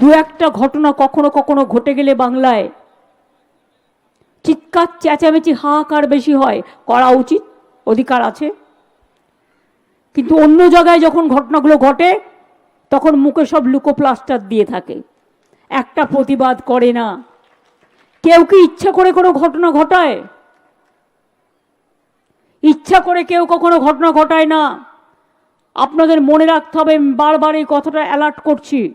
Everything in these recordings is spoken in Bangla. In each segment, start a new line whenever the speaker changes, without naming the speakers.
দু একটা ঘটনা কখনো কখনো ঘটে গেলে বাংলায় চিৎকার, চেঁচামেচি হাহাকার বেশি হয়, করা উচিত, অধিকার আছে। কিন্তু অন্য জায়গায় যখন ঘটনাগুলো ঘটে, তখন মুখে সব লুকোপ্লাস্টার দিয়ে থাকে। একটা প্রতিবাদ করে না। কেউ কি ইচ্ছা করে কোনো ঘটনা ঘটায়? ইচ্ছা করে কেউ কখনো ঘটনা ঘটায় না। আপনাদের মনে রাখতে হবে বারবার এই কথাটা অ্যালার্ট করছি।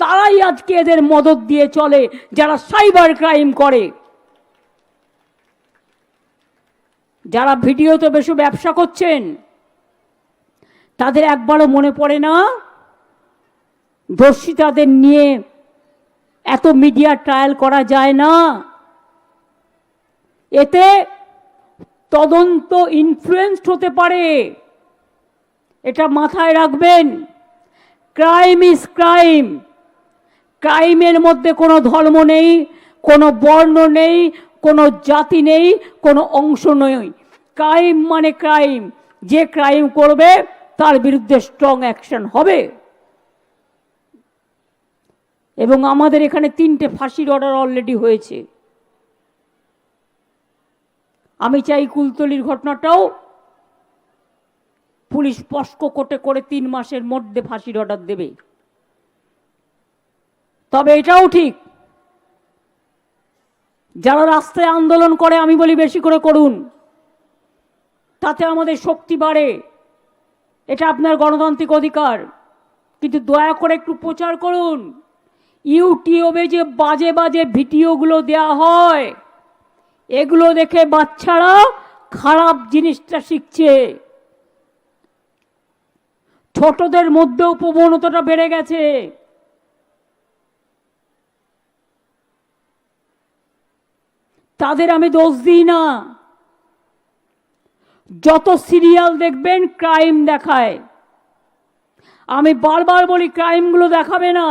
তারাই আজকে এদের মদত দিয়ে চলে, যারা সাইবার ক্রাইম করে। যারা ভিডিওতে বেশি ব্যবসা করছেন, তাদের একবারও মনে পড়ে না দর্শিতাদের নিয়ে এত মিডিয়া ট্রায়াল করা যায় না। এতে তদন্ত ইনফ্লুয়েসড হতে পারে। এটা মাথায় রাখবেন। Crime is crime. ক্রাইমের মধ্যে কোনো ধর্ম নেই, কোনো বর্ণ নেই, কোনো জাতি নেই, কোনো অংশ নেই। ক্রাইম মানে ক্রাইম। যে ক্রাইম করবে, তার বিরুদ্ধে স্ট্রং অ্যাকশন হবে। এবং আমাদের এখানে তিনটে ফাঁসির অর্ডার অলরেডি হয়েছে। আমি চাই কুলতলির ঘটনাটাও পুলিশ পস্ক কোটে করে তিন মাসের মধ্যে ফাঁসির অর্ডার দেবে। তবে এটাও ঠিক। যারা রাস্তায় আন্দোলন করে, আমি বলি বেশি করে করুন। তাতে আমাদের শক্তি বাড়ে। এটা আপনার গণতান্ত্রিক অধিকার। কিন্তু দয়া করে একটু প্রচার করুন। ইউটিউবে যে বাজে বাজে ভিডিওগুলো দেয়া হয়, এগুলো দেখে বাচ্চারা খারাপ জিনিসটা শিখছে। ছোটদের মধ্যেও প্রবণতাটা বেড়ে গেছে। তাদের আমি দোষ দিই না। যত সিরিয়াল দেখবেন, ক্রাইম দেখায়। আমি বারবার বলি, ক্রাইমগুলো দেখাবে না।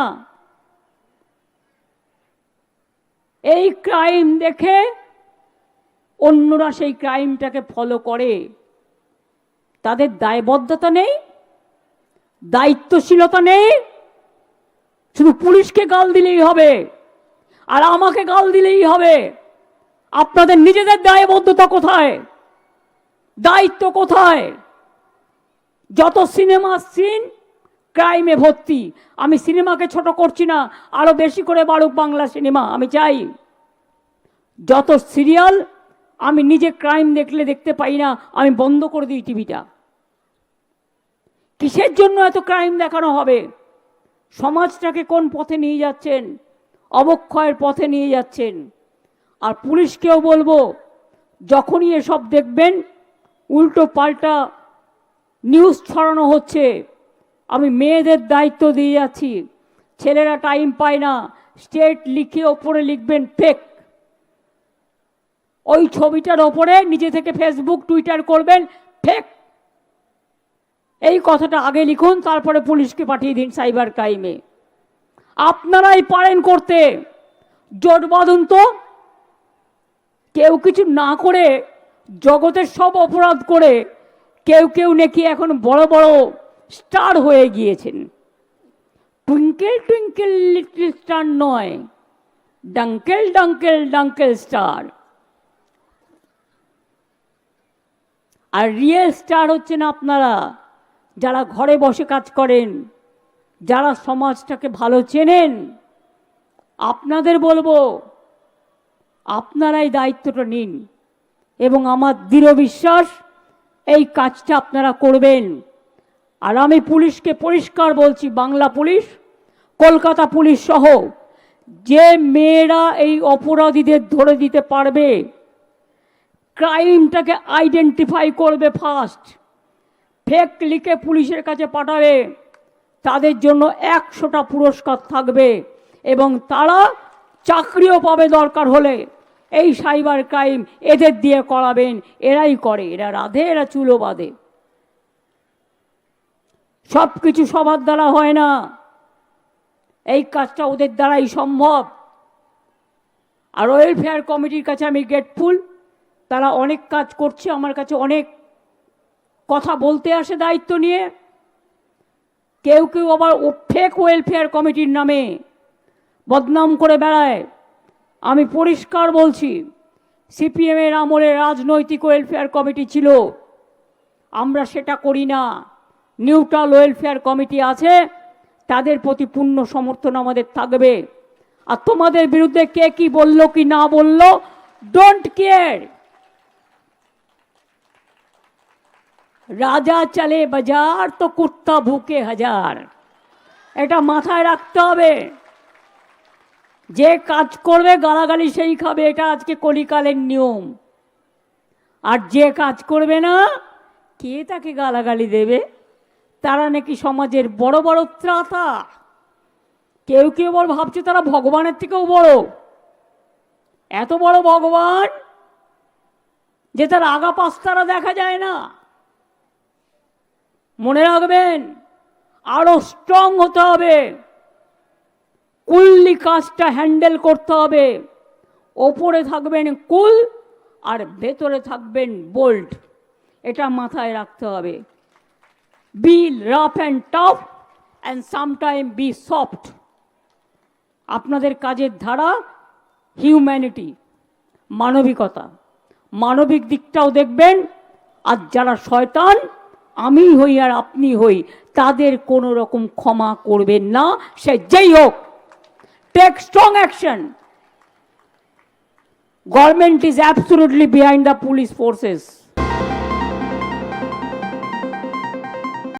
এই ক্রাইম দেখে অন্যরা সেই ক্রাইমটাকে ফলো করে। তাদের দায়বদ্ধতা নেই, দায়িত্বশীলতা নেই। শুধু পুলিশকে গাল দিলেই হবে, আর আমাকে গাল দিলেই হবে। আপনাদের নিজেদের দায়বদ্ধতা কোথায়? দায়িত্ব কোথায়? যত সিনেমা সিন, ক্রাইমে ভর্তি। আমি সিনেমাকে ছোট করছি না, আরও বেশি করে বাড়ুক বাংলা সিনেমা, আমি চাই। যত সিরিয়াল, আমি নিজে ক্রাইম দেখলে দেখতে পাই না, আমি বন্ধ করে দিই টিভিটা। কিসের জন্য এত ক্রাইম দেখানো হবে? সমাজটাকে কোন পথে নিয়ে যাচ্ছেন? অবক্ষয়ের পথে নিয়ে যাচ্ছেন? আর পুলিশকেও বলব, যখনই এসব দেখবেন, উল্টো পাল্টা নিউজ ছড়ানো হচ্ছে, আমি মেয়েদের দায়িত্ব দিয়ে যাচ্ছি, ছেলেরা টাইম পায় না স্টেট লিখে ওপরে লিখবেন ফেক ওই ছবিটার ওপরে নিজে থেকে ফেসবুক টুইটার করবেন ফেক এই কথাটা আগে লিখুন, তারপরে পুলিশকে পাঠিয়ে দিন সাইবার ক্রাইমে আপনারাই পারেন করতে। জোট বাঁধুন তো। কেউ কিছু না করে জগতের সব অপরাধ করে কেউ কেউ নাকি এখন বড় বড় স্টার হয়ে গিয়েছেন। টুইঙ্কেল টুইঙ্কেল লিটল স্টার নয়, ডাঙ্কেল ডাঙ্কেল ডাঙ্কেল স্টার। আর রিয়েল স্টার হচ্ছেন আপনারা, যারা ঘরে বসে কাজ করেন, যারা সমাজটাকে ভালো চেনেন। আপনাদের বলব আপনারাই দায়িত্বটা নিন এবং আমার দৃঢ় বিশ্বাস, এই কাজটা আপনারা করবেন। আর আমি পুলিশকে পরিষ্কার বলছি, বাংলা পুলিশ, কলকাতা পুলিশ সহ, যে মেয়েরা এই অপরাধীদের ধরে দিতে পারবে, ক্রাইমটাকে আইডেন্টিফাই করবে ফার্স্ট, ফেক লিখে পুলিশের কাছে পাঠাবে, তাদের জন্য একশোটা পুরস্কার থাকবে এবং তারা চাকরিও পাবে দরকার হলে। এই সাইবার ক্রাইম এদের দিয়ে করাবেন, এরাই করে। এরা রাধে, এরা চুলো বাঁধে। সব কিছু সবার দ্বারা হয় না। এই কাজটা ওদের দ্বারাই সম্ভব। আর ওয়েলফেয়ার কমিটির কাছে আমি গ্রেটফুল তারা অনেক কাজ করছে, আমার কাছে অনেক কথা বলতে আসে দায়িত্ব নিয়ে। কেউ কেউ আবার ফেক ওয়েলফেয়ার কমিটির নামে বদনাম করে বেড়ায়। আমি পরিষ্কার বলছি সিপিএমের আমলে রাজনৈতিক ওয়েলফেয়ার কমিটি ছিল। আমরা সেটা করি না। নিউট্রাল ওয়েলফেয়ার কমিটি আছে, তাদের প্রতি পূর্ণ সমর্থন আমাদের থাকবে। আর তোমাদের বিরুদ্ধে কে কি বলল কি না বলল ডোন্ট কেয়ার রাজা চলে বাজার তো কুত্তা ভুকে হাজার। এটা মাথায় রাখতে হবে। যে কাজ করবে, গালাগালি সেই খাবে, এটা আজকে কলিকালের নিয়ম। আর যে কাজ করবে না, কে তাকে গালাগালি দেবে? তারা নাকি সমাজের বড় বড় ত্রাতা। কেউ কেউ বড় ভাবছে তারা ভগবানের থেকেও বড়। এত বড় ভগবান যে তার আগা পাস্তারা দেখা যায় না। মনে রাখবেন, আরও স্ট্রং হতে হবে। কুললি কাজটা হ্যান্ডেল করতে হবে। ওপরে থাকবেন কুল আর ভেতরে থাকবেন বোল্ট। এটা মাথায় রাখতে হবে। Be rough and tough and sometime be soft. আপনাদের কাজের ধারা হিউম্যানিটি, মানবিকতা। মানবিক দিকটাও দেখবেন, আর যারা শয়তান, আমি হই আর আপনি হই, তাদের কোনো রকম ক্ষমা করবেন না, সে যেই হোক। take strong action. Government is absolutely behind the police forces.